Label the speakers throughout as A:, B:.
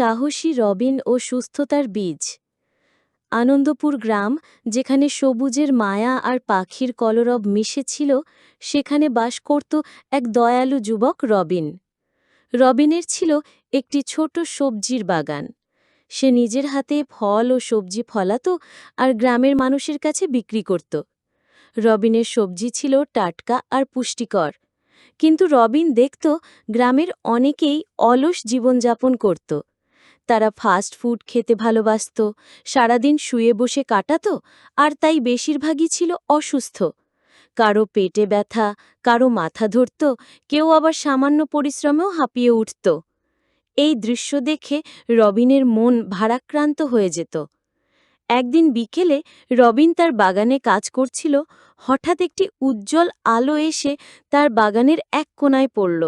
A: সাহসী রবিন ও সুস্থতার বীজ। আনন্দপুর গ্রাম, যেখানে সবুজের মায়া আর পাখির কলরব মিশেছিল, সেখানে বাস করত এক দয়ালু যুবক রবিন। রবিনের ছিল একটি ছোট সবজির বাগান। সে নিজের হাতে ফল ও সবজি ফলাত আর গ্রামের মানুষের কাছে বিক্রি করত। রবিনের সবজি ছিল টাটকা আর পুষ্টিকর। কিন্তু রবিন দেখত, গ্রামের অনেকেই অলস জীবনযাপন করত। তারা ফাস্ট ফুড খেতে ভালোবাসত। সারাদিন শুয়ে বসে কাটাত, আর তাই বেশিরভাগই ছিল অসুস্থ। কারও পেটে ব্যথা, কারও মাথা ধরত, কেউ আবার সামান্য পরিশ্রমেও হাঁপিয়ে উঠত। এই দৃশ্য দেখে রবিনের মন ভারাক্রান্ত হয়ে যেত। একদিন বিকেলে রবিন তার বাগানে কাজ করছিল, হঠাৎ একটি উজ্জ্বল আলো এসে তার বাগানের এক কোণায় পড়ল।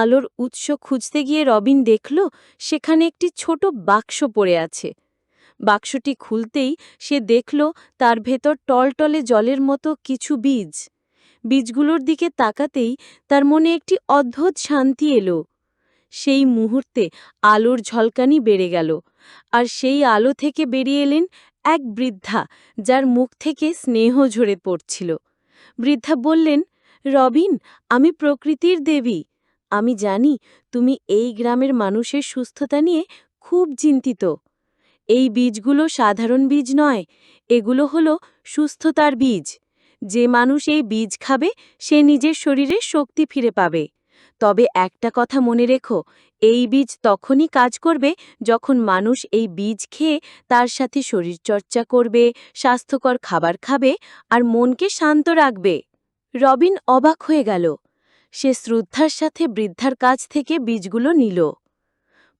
A: আলোর উৎস খুঁজতে গিয়ে রবিন দেখল, সেখানে একটি ছোট বাক্স পড়ে আছে। বাক্সটি খুলতেই সে দেখল, তার ভেতর টলটলে জলের মতো কিছু বীজ। বীজগুলোর দিকে তাকাতেই তার মনে একটি অদ্ভুত শান্তি এলো। সেই মুহূর্তে আলোর ঝলকানি বেড়ে গেল, আর সেই আলো থেকে বেরিয়ে এলেন এক বৃদ্ধা, যার মুখ থেকে স্নেহ ঝরে পড়ছিল। বৃদ্ধা বললেন, রবিন, আমি প্রকৃতির দেবী। আমি জানি তুমি এই গ্রামের মানুষের সুস্থতা নিয়ে খুব চিন্তিত। এই বীজগুলো সাধারণ বীজ নয়, এগুলো হলো সুস্থতার বীজ। যে মানুষ এই বীজ খাবে, সে নিজের শরীরে শক্তি ফিরে পাবে। তবে একটা কথা মনে রেখো, এই বীজ তখনই কাজ করবে যখন মানুষ এই বীজ খেয়ে তার সাথে শরীরচর্চা করবে, স্বাস্থ্যকর খাবার খাবে আর মনকে শান্ত রাখবে। রবিন অবাক হয়ে গেল। সে শ্রদ্ধার সাথে বৃদ্ধার কাছ থেকে বীজগুলো নিল।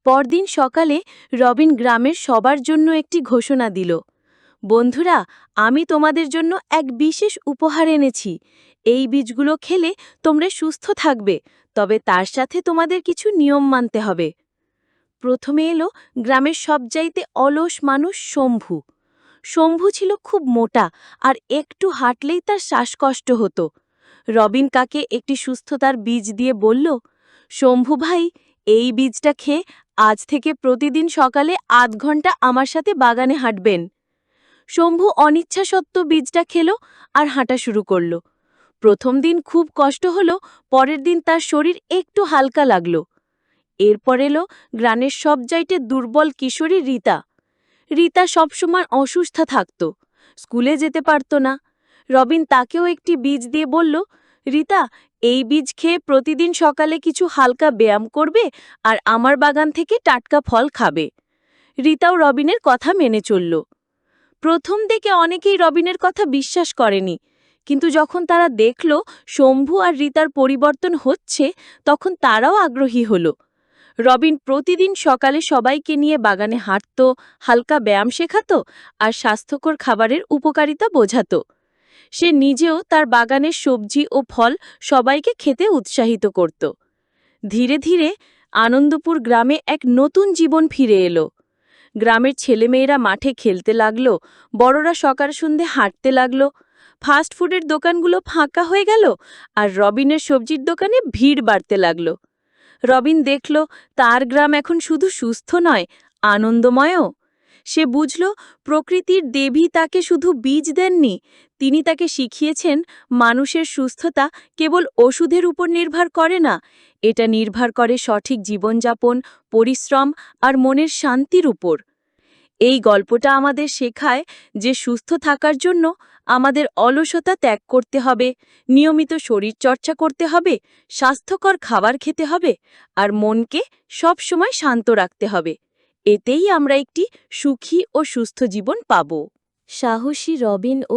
A: পরদিন সকালে রবিন গ্রামের সবার জন্য একটি ঘোষণা দিল, বন্ধুরা, আমি তোমাদের জন্য এক বিশেষ উপহার এনেছি। এই বীজগুলো খেলে তোমরা সুস্থ থাকবে, তবে তার সাথে তোমাদের কিছু নিয়ম মানতে হবে প্রথমে এলো গ্রামের সবচাইতে অলস মানুষ শম্ভু। শম্ভু ছিল খুব মোটা আর একটু হাঁটলেই তার শ্বাসকষ্ট হতো। রবিন কাকে একটি সুস্থতার বীজ দিয়ে বলল, শম্ভু ভাই, এই বীজটা খেয়ে আজ থেকে প্রতিদিন সকালে আধ ঘণ্টা আমার সাথে বাগানে হাঁটবেন শম্ভু অনিচ্ছা সত্ত্বেও বীজটা খেল আর হাঁটা শুরু করল। প্রথম দিন খুব কষ্ট হলো, পরের দিন তার শরীর একটু হালকা লাগল। এরপর এলো গ্রামের সবচাইতে দুর্বল কিশোরী রীতা। রীতা সবসময় অসুস্থ থাকত, স্কুলে যেতে পারত না। রবিন তাকেও একটি বীজ দিয়ে বলল, রীতা, এই বীজ খেয়ে প্রতিদিন সকালে কিছু হালকা ব্যায়াম করবে আর আমার বাগান থেকে টাটকা ফল খাবে। রীতাও রবিনের কথা মেনে চলল। প্রথম দিকে অনেকেই রবিনের কথা বিশ্বাস করেনি, কিন্তু যখন তারা দেখল শম্ভু আর রীতার পরিবর্তন হচ্ছে, তখন তারাও আগ্রহী হল। রবিন প্রতিদিন সকালে সবাইকে নিয়ে বাগানে হাঁটত, হালকা ব্যায়াম শেখাত আর স্বাস্থ্যকর খাবারের উপকারিতা বোঝাত। সে নিজেও তার বাগানের সবজি ও ফল সবাইকে খেতে উৎসাহিত করত। ধীরে ধীরে আনন্দপুর গ্রামে এক নতুন জীবন ফিরে এলো। গ্রামের ছেলেমেয়েরা মাঠে খেলতে লাগল, বড়রা সকাল সন্ধে হাঁটতে লাগল, ফাস্ট ফুডের দোকানগুলো ফাঁকা হয়ে গেল আর রবিনের সবজির দোকানে ভিড় বাড়তে লাগল। রবিন দেখল, তার গ্রাম এখন শুধু সুস্থ নয়, আনন্দময়ও। সে বুঝল, প্রকৃতির দেবী তাকে শুধু বীজ দেননি, তিনি তাকে শিখিয়েছেন মানুষের সুস্থতা কেবল ওষুধের উপর নির্ভর করে না, এটা নির্ভর করে সঠিক জীবনযাপন, পরিশ্রম আর মনের শান্তির উপর। এই গল্পটা আমাদের শেখায় যে সুস্থ থাকার জন্য আমাদের অলসতা ত্যাগ করতে হবে, নিয়মিত শরীরচর্চা করতে হবে, স্বাস্থ্যকর খাবার খেতে হবে, আর মনকে সব সময় শান্ত রাখতে হবে। এতেই আমরা একটি সুখী ও সুস্থ জীবন পাব। সাহসী রবিন ও